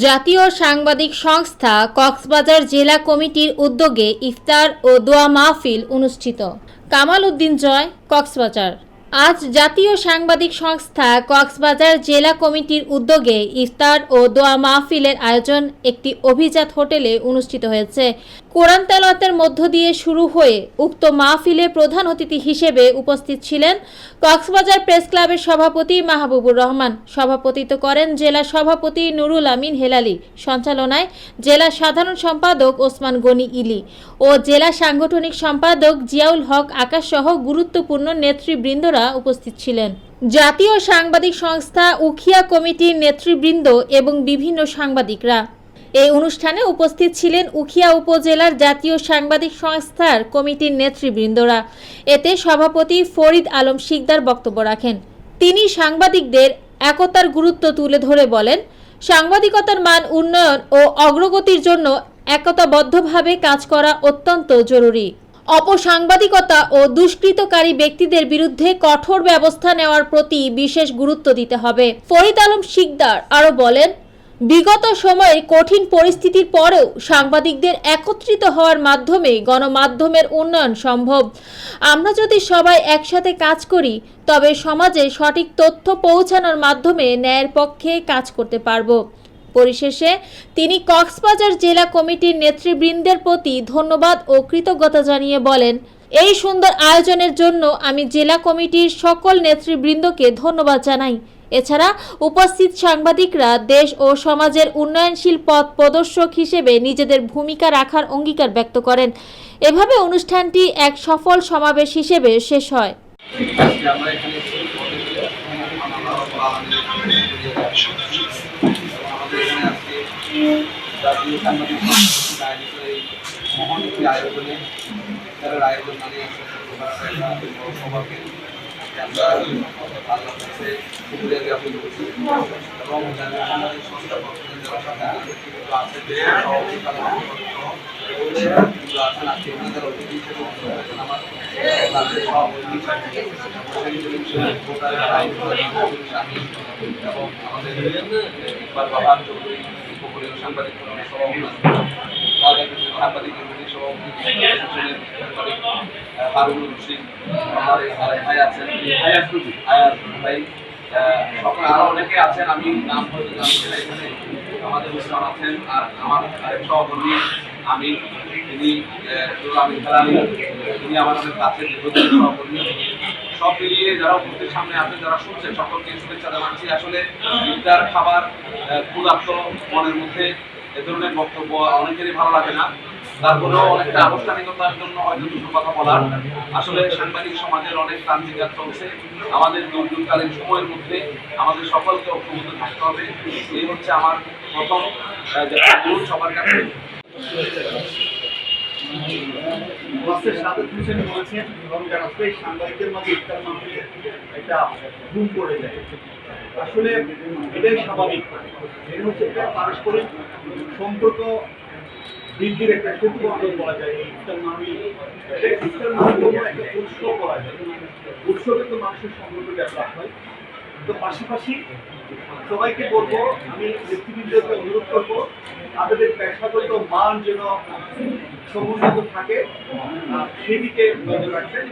জাতীয় সাংবাদিক সংস্থা কক্সবাজার জেলা কমিটির উদ্যোগে ইফতার ও দোয়া মাহফিল অনুষ্ঠিত। কামাল উদ্দিন জয়, কক্সবাজার। আজ জাতীয় সাংবাদিক সংস্থা কক্সবাজার জেলা কমিটির উদ্যোগে ইফতার ও দোয়া মাহফিলের আয়োজন একটি অভিজাত হোটেলে অনুষ্ঠিত হয়েছে। কোরআন তেলাওয়াতের মধ্য দিয়ে শুরু হয়ে উক্ত মাহফিলে প্রধান অতিথি হিসেবে উপস্থিত ছিলেন কক্সবাজার প্রেস ক্লাবের সভাপতি মাহবুবুর রহমান। সভাপতিত্ব করেন জেলা সভাপতি নুরুল আমিন হেলালি, সঞ্চালনায় জেলা সাধারণ সম্পাদক ওসমান গনি ইলি ও জেলা সাংগঠনিক সম্পাদক জিয়াউল হক আকাশ সহ গুরুত্বপূর্ণ নেতৃবৃন্দরা উপস্থিত ছিলেন। জাতীয় সাংবাদিক সংস্থা উখিয়া কমিটির নেতৃবৃন্দ এবং বিভিন্ন সাংবাদিকরা। এই অনুষ্ঠানে উপস্থিত ছিলেন উখিয়া উপজেলার জাতীয় সাংবাদিক সংস্থার কমিটির নেতৃবৃন্দরা। এতে সভাপতি ফরিদ আলম শিকদার বক্তব্য রাখেন। তিনি সাংবাদিকদের একতার গুরুত্ব তুলে ধরে বলেন, সাংবাদিকতার মান উন্নয়ন ও অগ্রগতির জন্য একতাবদ্ধভাবে কাজ করা অত্যন্ত জরুরি। অপসাংবাদিকতা ও দুষ্কৃতকারী ব্যক্তিদের বিরুদ্ধে কঠোর ব্যবস্থা নেওয়ার প্রতি বিশেষ গুরুত্ব দিতে হবে। ফরিদ আলম শিকদার আরও বলেন বিগত সময়ে কঠিন পরিস্থিতির পরেও সাংবাদিকদের একত্রিত হওয়ার মাধ্যমে গণমাধ্যমের উন্নয়ন সম্ভব। আমরা যদি সবাই একসাথে কাজ করি, তবে সমাজে সঠিক তথ্য পৌঁছানোর মাধ্যমে ন্যায়ের পক্ষে কাজ করতে পারব। পরিশেষে, তিনি কক্সবাজার জেলা কমিটির নেতৃবৃন্দের প্রতি ধন্যবাদ ও কৃতজ্ঞতা জানিয়ে বলেন, এই সুন্দর আয়োজনের জন্য আমি জেলা কমিটির সকল নেতৃবৃন্দকে ধন্যবাদ জানাই। এছাড়া উপস্থিত সাংবাদিকরা দেশ ও সমাজের উন্নয়নশীল পথ প্রদর্শক হিসেবে নিজেদের ভূমিকা রাখার অঙ্গীকার ব্যক্ত করেন। এভাবে অনুষ্ঠানটি এক সফল সমাবেশ হিসেবে শেষ হয়। জ্ঞাপন করছি এবং আছেন আজকে ওনাদের অতিথি হিসেবে আমার তাদের সভাপতি এবং আমাদের ইকবাল বাহার চৌধুরী উপকূলীয় সাংবাদিক সভাপতি সাংবাদিক সভাপতি হারুনুর রশিদ আমার ভাই আছেন। আয়াস ভাই। সকল আরও অনেকে আছেন, আমি নাম আমাদের উসমান আছেন, আর আমার সহকর্মী আমি তিনি তিনি কাছে সব মিলিয়ে যারা উপস্থিত সামনে আছেন, যারা শুনছেন, সকলকে শুভেচ্ছা জানাচ্ছি। আসলে ইফতার খাবার ক্ষুধার্ত মনের মধ্যে এ ধরনের বক্তব্য অনেকেরই ভালো লাগে না। তারপরেও অনেকটা আনুষ্ঠানিকতার জন্য হয়তো কথা বলার। আসলে সাংবাদিক সমাজের অনেক ক্রান্তিকার আমাদের দুর্যোগকালীন সময়ের মধ্যে আমাদের সকলকে ঐক্যবদ্ধ থাকতে হবে। এই হচ্ছে আমার প্রথম সবার কাছে। হোসেন বলেছেন রমজান আসলে সাংবাদিকদের মাঝে ইফতার একটা আসলে এটাই স্বাভাবিক। এটা হচ্ছে একটা পারস্পরিক সম্পর্ক বৃদ্ধির একটা বলা যায় যায়। উৎসবে তো মানুষের তো পাশাপাশি সবাইকে বলব, আমি নেতৃবৃন্দকে অনুরোধ করব আপনাদের পেশাগত মান যেন সমুন্নত থাকে সেদিকে নজর রাখবেন।